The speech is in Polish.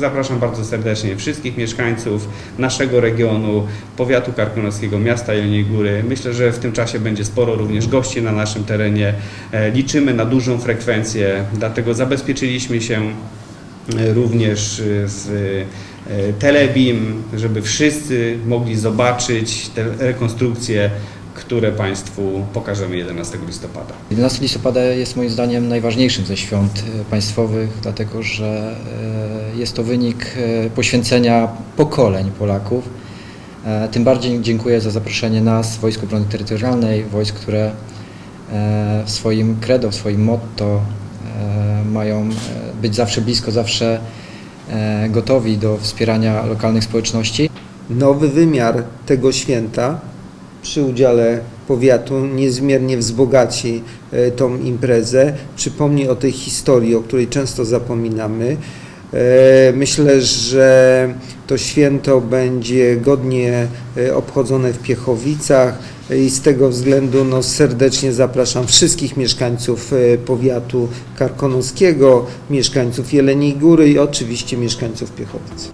Zapraszam bardzo serdecznie wszystkich mieszkańców naszego regionu, powiatu karkonoskiego, miasta Jeleniej Góry. Myślę, że w tym czasie będzie sporo również gości na naszym terenie. E, Liczymy na dużą frekwencję, dlatego zabezpieczyliśmy się e, również e, z Telebim, żeby wszyscy mogli zobaczyć te rekonstrukcje, które Państwu pokażemy 11 listopada. 11 listopada jest moim zdaniem najważniejszym ze świąt e, państwowych, dlatego że e, jest to wynik e, poświęcenia pokoleń Polaków. Tym bardziej dziękuję za zaproszenie nas, Wojsk Obrony Terytorialnej, wojsk, które w swoim credo, w swoim motto mają być zawsze blisko, zawsze gotowi do wspierania lokalnych społeczności. nowy wymiar tego święta przy udziale powiatu niezmiernie wzbogaci e, tą imprezę, przypomni o tej historii, o której często zapominamy. E, Myślę, że to święto będzie godnie e, obchodzone w Piechowicach i z tego względu no, serdecznie zapraszam wszystkich mieszkańców powiatu karkonoskiego, mieszkańców Jeleniej Góry i oczywiście mieszkańców Piechowic.